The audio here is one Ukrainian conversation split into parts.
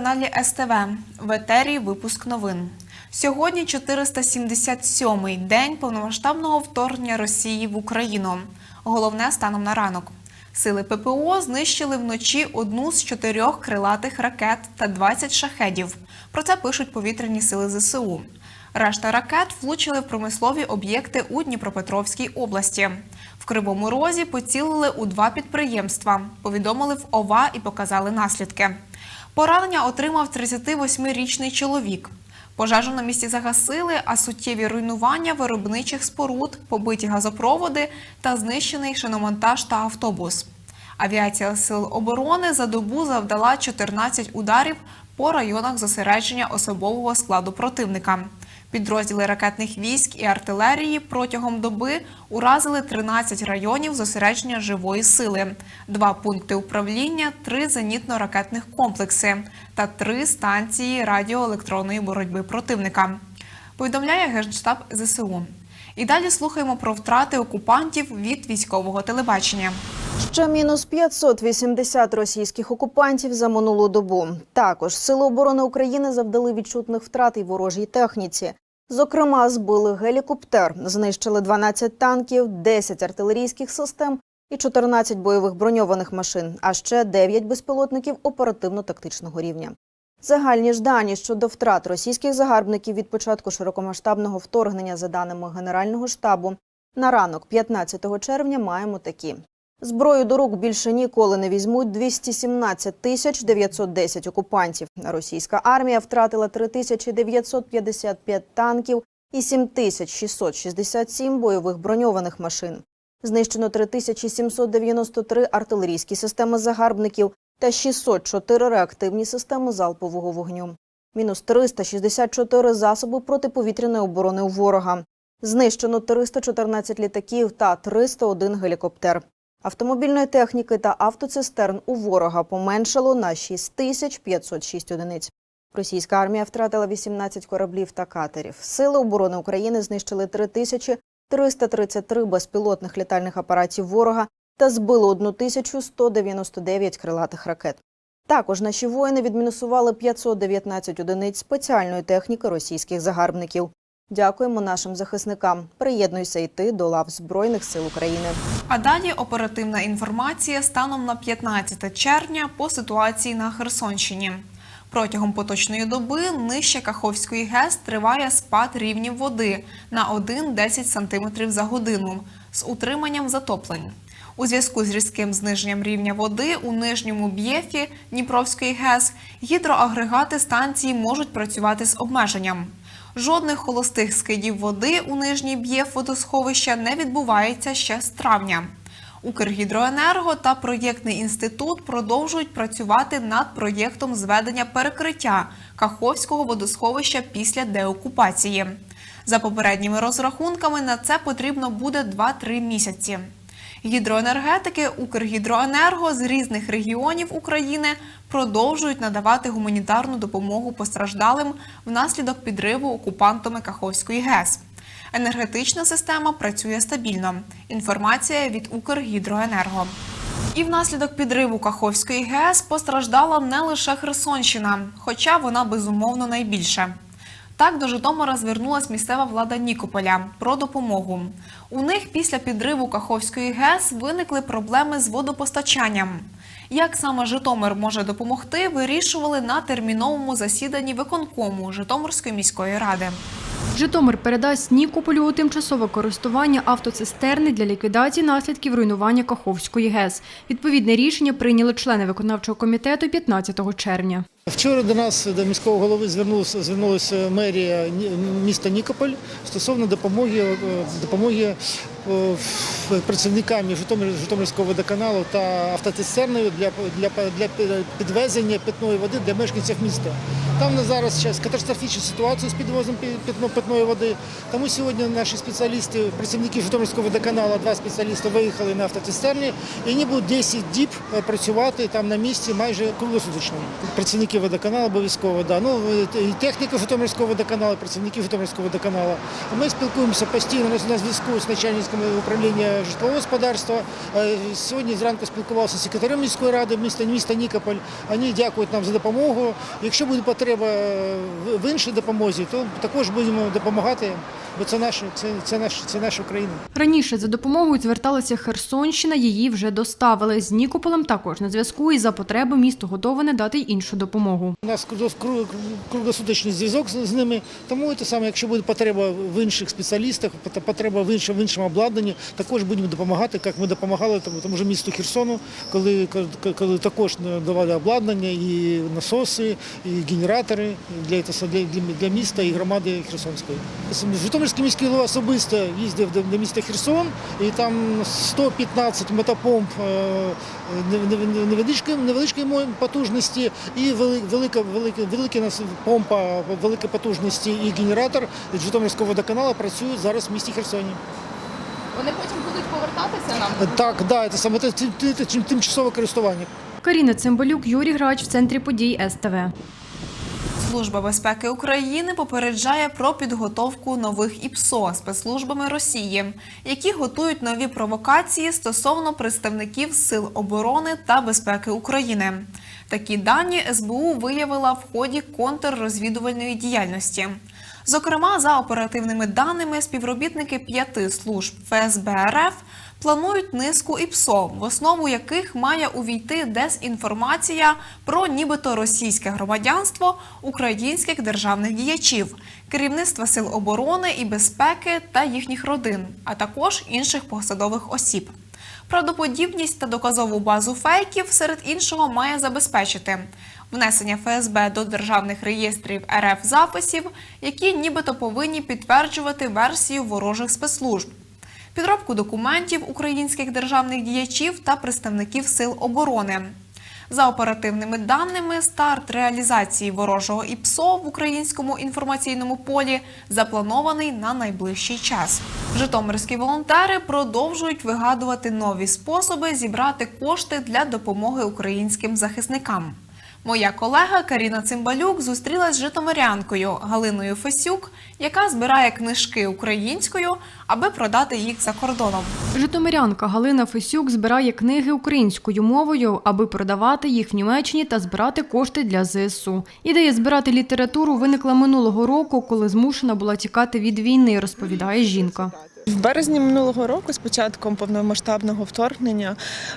Телеканалі СТВ. В етері випуск новин. Сьогодні 477-й день повномасштабного вторгнення Росії в Україну. Головне станом на ранок. Сили ППО знищили вночі одну з чотирьох крилатих ракет та 20 шахедів. Про це пишуть повітряні сили ЗСУ. Решта ракет влучили в промислові об'єкти у Дніпропетровській області. В Кривому Розі поцілили у два підприємства, повідомили в ОВА і показали наслідки. Поранення отримав 38-річний чоловік. Пожежу на місці загасили, а суттєві руйнування виробничих споруд, побиті газопроводи та знищений шиномонтаж та автобус. Авіація Сил оборони за добу завдала 14 ударів по районах зосередження особового складу противника. Підрозділи ракетних військ і артилерії протягом доби уразили 13 районів зосередження живої сили, два пункти управління, три зенітно-ракетних комплекси та три станції радіоелектронної боротьби противника. Повідомляє Генштаб ЗСУ. І далі слухаємо про втрати окупантів від військового телебачення. Ще мінус 580 російських окупантів за минулу добу. Також Сили оборони України завдали відчутних втрат і ворожій техніці. Зокрема, збили гелікоптер, знищили 12 танків, 10 артилерійських систем і 14 бойових броньованих машин, а ще 9 безпілотників оперативно-тактичного рівня. Загальні ж дані щодо втрат російських загарбників від початку широкомасштабного вторгнення, за даними Генерального штабу, на ранок 15 червня маємо такі. Зброю до рук більше ніколи не візьмуть 217 тисяч 910 окупантів. Російська армія втратила 3955 танків і 7667 бойових броньованих машин. Знищено 3793 артилерійські системи загарбників та 604 реактивні системи залпового вогню. Мінус 364 засоби протиповітряної оборони у ворога. Знищено 314 літаків та 301 гелікоптер. Автомобільної техніки та автоцистерн у ворога поменшало на 6506 одиниць. Російська армія втратила 18 кораблів та катерів. Сили оборони України знищили 3333 безпілотних літальних апаратів ворога та збили 1199 крилатих ракет. Також наші воїни відмінусували 519 одиниць спеціальної техніки російських загарбників. Дякуємо нашим захисникам. Приєднуйся і ти до лав Збройних сил України. А далі оперативна інформація станом на 15 червня по ситуації на Херсонщині. Протягом поточної доби нижче Каховської ГЕС триває спад рівнів води на 1-10 см за годину з утриманням затоплень. У зв'язку з різким зниженням рівня води у нижньому б'єфі Дніпровської ГЕС гідроагрегати станції можуть працювати з обмеженням. Жодних холостих скидів води у нижній б'єф водосховища не відбувається ще з травня. Укргідроенерго та проєктний інститут продовжують працювати над проєктом зведення перекриття Каховського водосховища після деокупації. За попередніми розрахунками на це потрібно буде 2-3 місяці. Гідроенергетики Укргідроенерго з різних регіонів України продовжують надавати гуманітарну допомогу постраждалим внаслідок підриву окупантами Каховської ГЕС. Енергетична система працює стабільно. Інформація від Укргідроенерго. І внаслідок підриву Каховської ГЕС постраждала не лише Херсонщина, хоча вона безумовно найбільше. Так до Житомира звернулась місцева влада Нікополя про допомогу. У них після підриву Каховської ГЕС виникли проблеми з водопостачанням. Як саме Житомир може допомогти, вирішували на терміновому засіданні виконкому Житомирської міської ради. Житомир передасть Нікополю у тимчасове користування автоцистерни для ліквідації наслідків руйнування Каховської ГЕС. Відповідне рішення прийняли члени виконавчого комітету 15 червня. Вчора до нас, до міського голови, звернулася, звернулася мерія міста Нікополь стосовно допомоги, е, допомоги е, працівникам Житомир- Житомирського водоканалу та автоцистерною для, для, для підвезення питної води для мешканців міста. Там на зараз зараз катастрофічна ситуація з підвозом питної води. Тому сьогодні наші спеціалісти, працівники Житомирського водоканалу, два спеціалісти виїхали на автоцистерні, і вони будуть 10 діб е, працювати там на місці майже круглосуточно. Працівники водоканалу обов'язково, да. ну, е, і техніка Житомирського водоканалу, працівники Житомирського водоканалу. Ми спілкуємося постійно на зв'язку з начальником Житомирському управління житлового господарства. Е, Сьогодні зранку спілкувався з секретарем міської ради міста, міста Нікополь. Вони дякують нам за допомогу. Якщо буде потреба в- в іншій допомозі, то також будемо допомагати, бо це наша, це, це, наш, це наша Україна. Раніше за допомогою зверталася Херсонщина, її вже доставили. З Нікополем також на зв'язку і за потреби місто готове надати й іншу допомогу. У нас кру- кру- круглосуточний зв'язок з ними. Тому те саме, якщо буде потреба в інших спеціалістах, потреба в іншому, в іншому обладнанні, також будемо допомагати, як ми допомагали тому, ж місту Херсону, коли, коли, також давали обладнання і насоси, і генератори для, для, для, міста і громади Херсонської. Житомирський міський голова особисто їздив до, міста Херсон, і там 115 мотопомп е, нев- нев- невеличкої, невеличкої потужності і велика, велика, велика помпа великої потужності і генератор Житомирського водоканалу працюють зараз в місті Херсоні. Вони потім будуть повертатися нам. Так, да, це саме тимчасове користування. Каріна Цимбалюк, Юрій Грач в центрі подій СТВ. Служба безпеки України попереджає про підготовку нових ІПСО спецслужбами Росії, які готують нові провокації стосовно представників Сил оборони та безпеки України. Такі дані СБУ виявила в ході контррозвідувальної діяльності. Зокрема, за оперативними даними, співробітники п'яти служб ФСБ РФ планують низку ІПСО, в основу яких має увійти дезінформація про нібито російське громадянство українських державних діячів, керівництва сил оборони і безпеки та їхніх родин, а також інших посадових осіб. Правдоподібність та доказову базу фейків серед іншого має забезпечити внесення ФСБ до державних реєстрів РФ записів, які нібито повинні підтверджувати версію ворожих спецслужб, підробку документів українських державних діячів та представників сил оборони. За оперативними даними, старт реалізації ворожого ІПСО в українському інформаційному полі запланований на найближчий час. Житомирські волонтери продовжують вигадувати нові способи зібрати кошти для допомоги українським захисникам. Моя колега Каріна Цимбалюк зустрілась з житомирянкою Галиною Фесюк, яка збирає книжки українською, аби продати їх за кордоном. Житомирянка Галина Фесюк збирає книги українською мовою, аби продавати їх в Німеччині та збирати кошти для ЗСУ. Ідея збирати літературу виникла минулого року, коли змушена була тікати від війни, розповідає жінка. В березні минулого року, з початком повномасштабного вторгнення,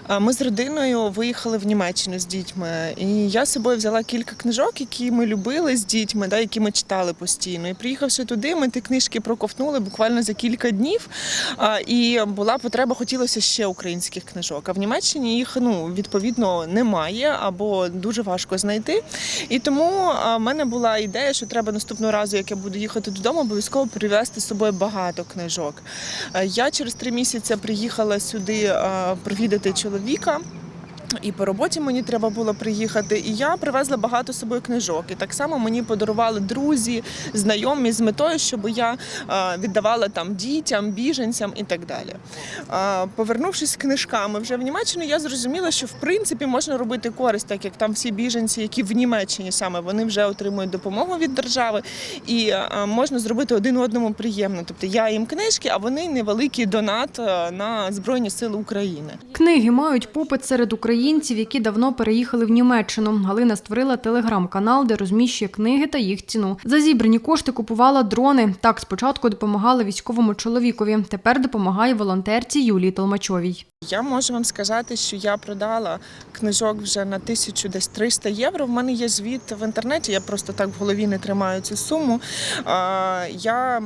е, ми з родиною виїхали в Німеччину з дітьми. І я з собою взяла кілька книжок, які ми любили з дітьми, да, які ми читали постійно. І приїхавши туди, ми ті книжки проковтнули буквально за кілька днів. І була потреба, хотілося ще українських книжок. А в Німеччині їх ну відповідно немає або дуже важко знайти. І тому в мене була ідея, що треба наступного разу, як я буду їхати додому, обов'язково привезти з собою багато книжок. Е, Я через три місяці приїхала сюди е, провідати чоловіка. І по роботі мені треба було приїхати, і я привезла багато з собою книжок. І так само мені подарували друзі, знайомі з метою, щоб я е, віддавала там дітям, біженцям і так далі. Е, Повернувшись з книжками вже в Німеччину, я зрозуміла, що в принципі можна робити користь, так як там всі біженці, які в Німеччині саме вони вже отримують допомогу від держави, і е, можна зробити один одному приємно. Тобто я їм книжки, а вони невеликий донат на Збройні Сили України. Книги мають попит серед українців, які давно переїхали в Німеччину. Галина створила телеграм-канал, де розміщує книги та їх ціну. За зібрані кошти купувала дрони. Так спочатку допомагала військовому чоловікові. Тепер допомагає волонтерці Юлії Толмачовій. Я можу вам сказати, що я продала книжок вже на тисячу десь 300 євро. В мене є звіт в інтернеті. Я просто так в голові не тримаю цю суму. Я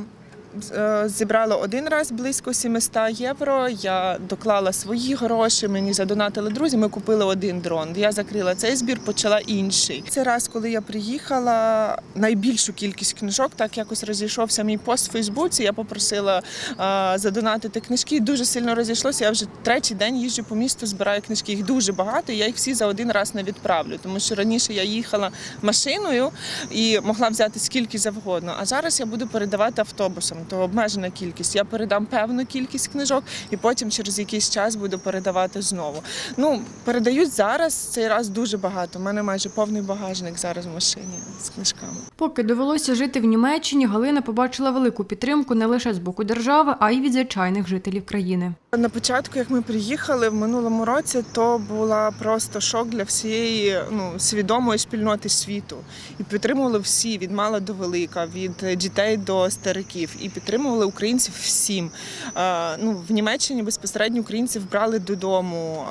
зібрала один раз близько 700 євро. Я доклала свої гроші. Мені задонатили друзі. Ми купили один дрон. Я закрила цей збір, почала інший. Це раз, коли я приїхала, найбільшу кількість книжок, так якось розійшовся мій пост в Фейсбуці. Я попросила е, задонатити книжки. Дуже сильно розійшлося. Я вже третій день їжджу по місту, збираю книжки. Їх дуже багато. Я їх всі за один раз не відправлю, тому що раніше я їхала машиною і могла взяти скільки завгодно. А зараз я буду передавати автобусом. То обмежена кількість. Я передам певну кількість книжок і потім через якийсь час буду передавати знову. Ну, передають зараз цей раз дуже багато. У мене майже повний багажник зараз в машині з книжками. Поки довелося жити в Німеччині, Галина побачила велику підтримку не лише з боку держави, а й від звичайних жителів країни. На початку, як ми приїхали в минулому році, то була просто шок для всієї ну, свідомої спільноти світу. І підтримували всі від мала до велика, від дітей до стариків. І підтримували українців всім. Е, ну, в Німеччині безпосередньо українців брали додому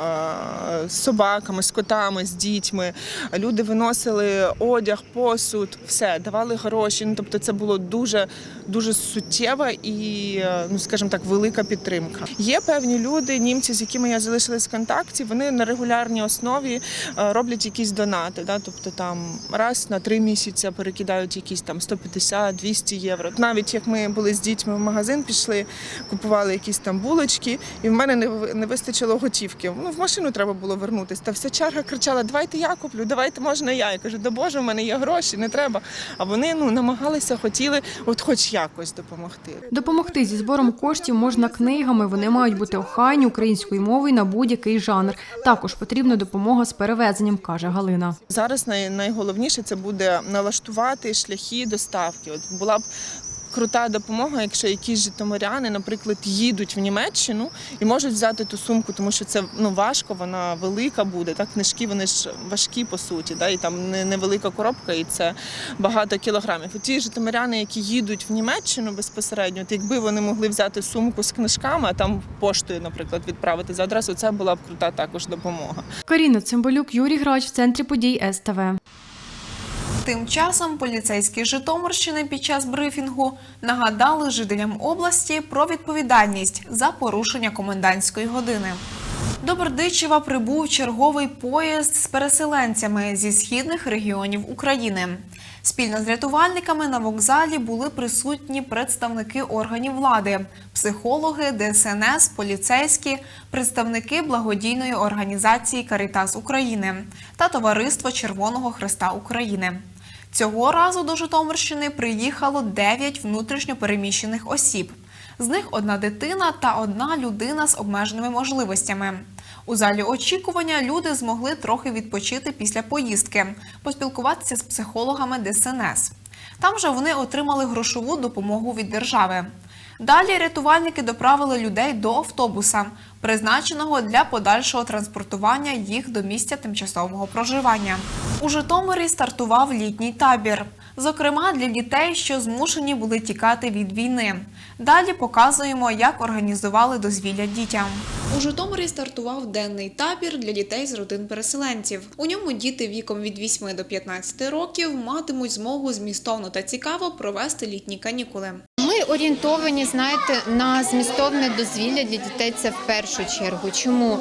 е, з собаками, з котами, з дітьми. Люди виносили одяг, посуд, все, давали гроші. Ну, тобто це було дуже, дуже суттєва і, ну скажімо так, велика підтримка. Є певні люди, німці, з якими я залишилась в контакті, вони на регулярній основі е, роблять якісь донати. Да? Тобто там раз на три місяці перекидають якісь там 150-200 євро. Навіть як ми були з дітьми в магазин, пішли, купували якісь там булочки, і в мене не, вистачило готівки. Ну, в машину треба було вернутися. Та вся черга кричала: Давайте я куплю, давайте можна я. Я кажу, да Боже, в мене є гроші, не треба. А вони ну намагалися, хотіли, от хоч якось допомогти. Допомогти зі збором коштів можна книгами. Вони мають бути охайні українською мовою на будь-який жанр. Також потрібна допомога з перевезенням, каже Галина. Зараз найголовніше це буде налаштувати шляхи доставки. От була б крута допомога, якщо якісь житомиряни, наприклад, їдуть в Німеччину і можуть взяти ту сумку, тому що це ну важко, вона велика буде. Так, книжки вони ж важкі по суті, да, і там невелика коробка, і це багато кілограмів. І ті житомиряни, які їдуть в Німеччину безпосередньо, от якби вони могли взяти сумку з книжками, а там поштою, наприклад, відправити за адресу, це була б крута також допомога. Каріна Цимбалюк, Юрій Грач в центрі подій СТВ. Тим часом поліцейські Житомирщини під час брифінгу нагадали жителям області про відповідальність за порушення комендантської години. До Бердичева прибув черговий поїзд з переселенцями зі східних регіонів України. Спільно з рятувальниками на вокзалі були присутні представники органів влади, психологи, ДСНС, поліцейські, представники благодійної організації Карітас України та Товариство Червоного Христа України. Цього разу до Житомирщини приїхало 9 внутрішньопереміщених осіб. З них одна дитина та одна людина з обмеженими можливостями. У залі очікування люди змогли трохи відпочити після поїздки, поспілкуватися з психологами ДСНС. Там же вони отримали грошову допомогу від держави. Далі рятувальники доправили людей до автобуса, призначеного для подальшого транспортування їх до місця тимчасового проживання. У Житомирі стартував літній табір, зокрема для дітей, що змушені були тікати від війни. Далі показуємо, як організували дозвілля дітям. У Житомирі стартував денний табір для дітей з родин переселенців. У ньому діти віком від 8 до 15 років матимуть змогу змістовно та цікаво провести літні канікули. Орієнтовані, знаєте, на змістовне дозвілля для дітей. Це в першу чергу. Чому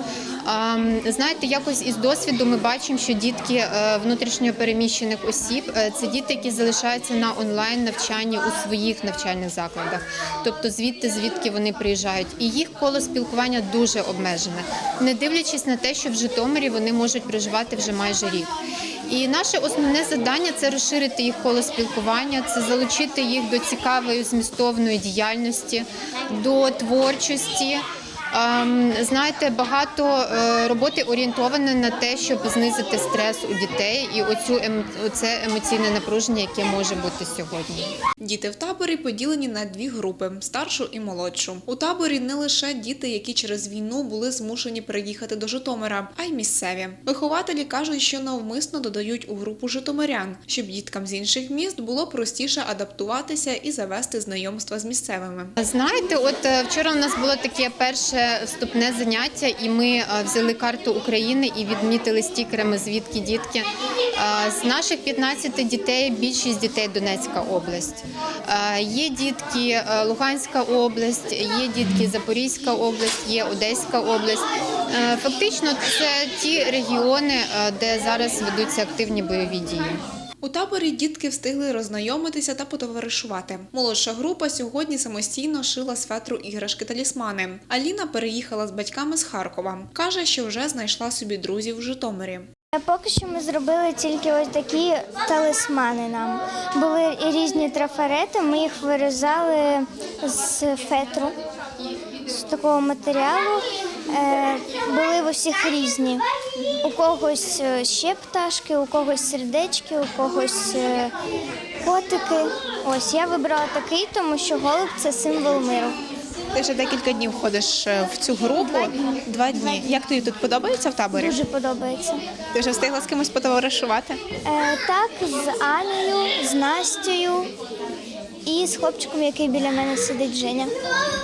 знаєте, якось із досвіду ми бачимо, що дітки е, внутрішньо переміщених осіб е, це діти, які залишаються на онлайн навчанні у своїх навчальних закладах, тобто звідти, звідки вони приїжджають, і їх коло спілкування дуже обмежене, не дивлячись на те, що в Житомирі вони можуть проживати вже майже рік. І наше основне завдання це розширити їх коло спілкування, це залучити їх до цікавої змістовної діяльності, до творчості. Ем, Знаєте, багато е, роботи орієнтоване на те, щоб знизити стрес у дітей і оцю ем- оце емоційне напруження, яке може бути сьогодні. Діти в таборі поділені на дві групи старшу і молодшу. У таборі не лише діти, які через війну були змушені переїхати до Житомира, а й місцеві. Вихователі кажуть, що навмисно додають у групу житомирян, щоб діткам з інших міст було простіше адаптуватися і завести знайомства з місцевими. Знаєте, от е, вчора у нас було таке перше вступне заняття, і ми е, взяли карту України і відмітили стікерами, звідки дітки. Е, З наших 15 дітей більшість дітей Донецька область. Е, Є дітки Луганська область, є дітки Запорізька область, є Одеська область. Фактично, це ті регіони, де зараз ведуться активні бойові дії. У таборі дітки встигли роззнайомитися та потоваришувати. Молодша група сьогодні самостійно шила з фетру іграшки талісмани. Аліна переїхала з батьками з Харкова. каже, що вже знайшла собі друзів в Житомирі. Поки що ми зробили тільки ось такі талисмани нам. Були різні трафарети, ми їх вирізали з фетру, з такого матеріалу. Е, Були в усіх різні. У когось е, ще пташки, у когось сердечки, у когось е, котики. Ось я вибрала такий, тому що голуб це символ миру. Ти вже декілька днів ходиш в цю групу. Два дні. Як тобі тут подобається в таборі? Дуже подобається. Ти вже встигла з кимось потоваришувати? Е, так, з Анею, з Настею і з хлопчиком, який біля мене сидить Женя.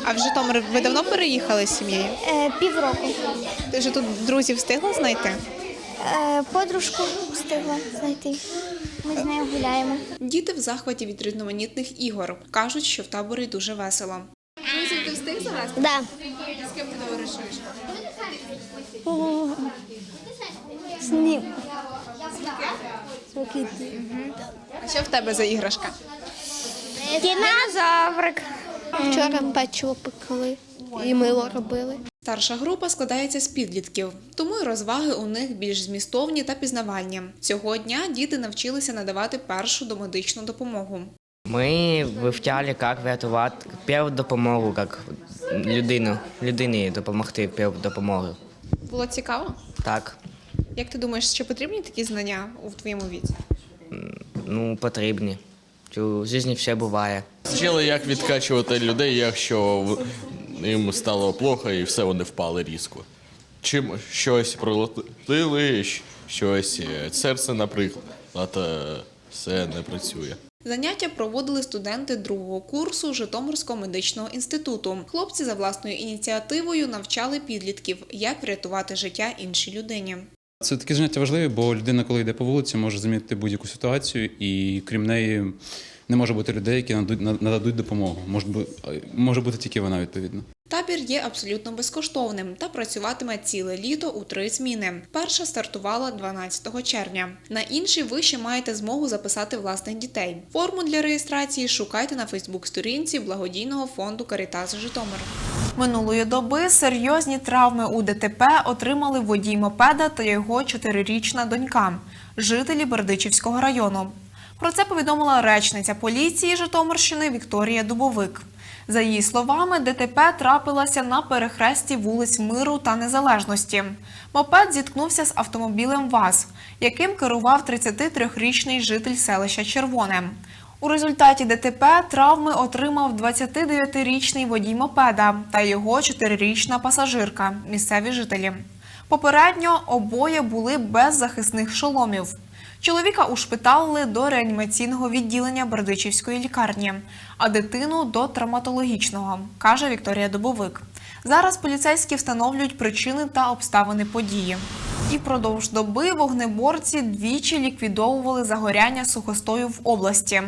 А в Житомир ви давно переїхали з сім'єю? Е, півроку. Ти вже тут друзів встигла знайти? Е, подружку встигла знайти. Ми з нею гуляємо. Діти в захваті від різноманітних ігор. Кажуть, що в таборі дуже весело. Друзів ти встиг завести? Да. З ким ти товаришуєш? З ним. А що в тебе за іграшка? Динозаврик. Вчора печиво пекли і мило робили. Старша група складається з підлітків, тому й розваги у них більш змістовні та пізнавальні. Цього дня діти навчилися надавати першу домедичну допомогу. Ми вивчали, як врятувати першу допомогу, як людину, людині допомогти першу допомогу. Було цікаво? Так, Як ти думаєш, чи потрібні такі знання у твоєму віці? ну потрібні. У житті все буває. Вчили, як відкачувати людей, якщо їм стало плохо і все вони впали різко. Чим щось пролетили, щ- щось е, серце, наприклад, е, все не працює. Заняття проводили студенти другого курсу Житомирського медичного інституту. Хлопці за власною ініціативою навчали підлітків, як врятувати життя іншій людині. Це такі заняття важливі, бо людина, коли йде по вулиці, може замітити будь-яку ситуацію, і крім неї не може бути людей, які нададуть- допомогу. Може може бути тільки вона відповідно. Табір є абсолютно безкоштовним та працюватиме ціле літо у три зміни. Перша стартувала 12 червня. На інші ви ще маєте змогу записати власних дітей. Форму для реєстрації шукайте на Фейсбук-сторінці благодійного фонду Карітас Житомир. Минулої доби серйозні травми у ДТП отримали водій мопеда та його чотирирічна донька, жителі Бердичівського району. Про це повідомила речниця поліції Житомирщини Вікторія Дубовик. За її словами, ДТП трапилося на перехресті вулиць Миру та Незалежності. Мопед зіткнувся з автомобілем ВАЗ, яким керував 33-річний житель селища Червоне. У результаті ДТП травми отримав 29-річний водій мопеда та його 4-річна пасажирка, місцеві жителі. Попередньо обоє були без захисних шоломів. Чоловіка ушпиталили до реанімаційного відділення Бердичівської лікарні, а дитину до травматологічного, каже Вікторія Добовик. Зараз поліцейські встановлюють причини та обставини події. І впродовж доби вогнеборці двічі ліквідовували загоряння сухостою в області.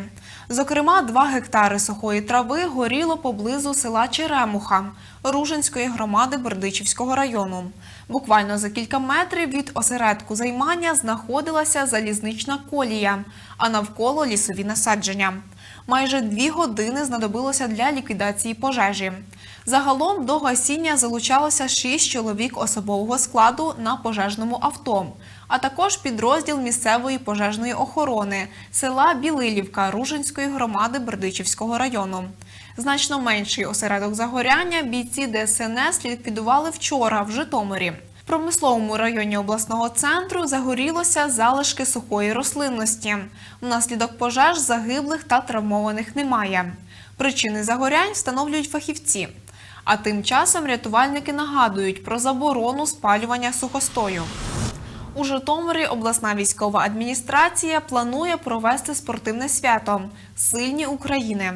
Зокрема, два гектари сухої трави горіло поблизу села Черемуха Ружинської громади Бердичівського району. Буквально за кілька метрів від осередку займання знаходилася залізнична колія, а навколо лісові насадження. Майже дві години знадобилося для ліквідації пожежі. Загалом до гасіння залучалося шість чоловік особового складу на пожежному авто, а також підрозділ місцевої пожежної охорони села Білилівка Ружинської громади Бердичівського району. Значно менший осередок загоряння бійці ДСНС ліквідували вчора в Житомирі. В промисловому районі обласного центру загорілося залишки сухої рослинності. Внаслідок пожеж загиблих та травмованих немає. Причини загорянь встановлюють фахівці. А тим часом рятувальники нагадують про заборону спалювання сухостою. У Житомирі обласна військова адміністрація планує провести спортивне свято Сильні України.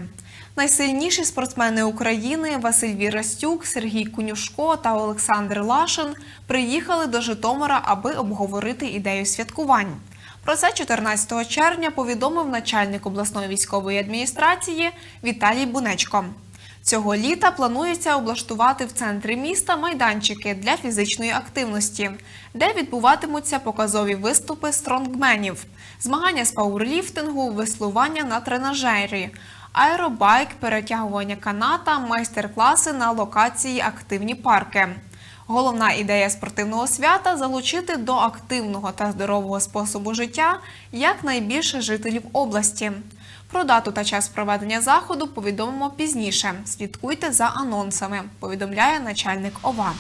Найсильніші спортсмени України Василь Вірастюк, Сергій Кунюшко та Олександр Лашин приїхали до Житомира, аби обговорити ідею святкувань. Про це 14 червня повідомив начальник обласної військової адміністрації Віталій Бунечко. Цього літа планується облаштувати в центрі міста майданчики для фізичної активності, де відбуватимуться показові виступи стронгменів, змагання з пауерліфтингу, веслування на тренажері, аеробайк, перетягування каната, майстер-класи на локації активні парки. Головна ідея спортивного свята залучити до активного та здорового способу життя якнайбільше жителів області. Про дату та час проведення заходу повідомимо пізніше. Слідкуйте за анонсами, повідомляє начальник ОВА.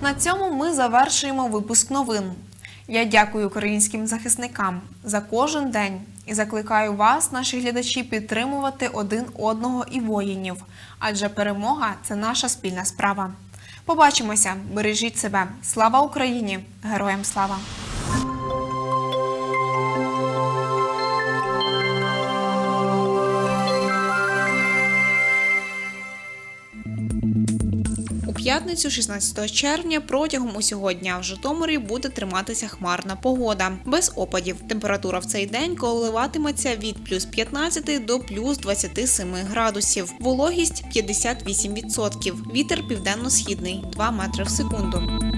На цьому ми завершуємо випуск новин. Я дякую українським захисникам за кожен день і закликаю вас, наші глядачі, підтримувати один одного і воїнів, адже перемога це наша спільна справа. Побачимося, бережіть себе. Слава Україні! Героям слава! П'ятницю, 16 червня, протягом усього дня в Житомирі буде триматися хмарна погода без опадів. Температура в цей день коливатиметься від плюс 15 до плюс 27 градусів. Вологість 58%. Вітер південно-східний 2 метри в секунду.